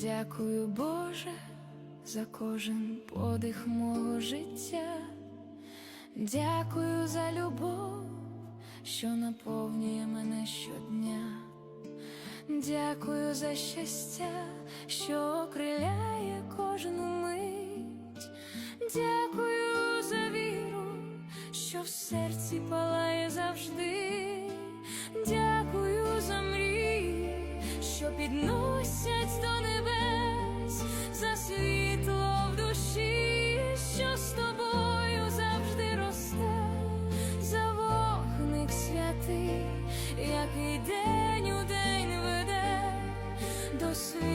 Дякую, Боже, за кожен подих мого життя. Дякую за любов, що наповнює мене щодня. Дякую за щастя, що окриляє кожну мить. Дякую за віру, що в серці палає. see.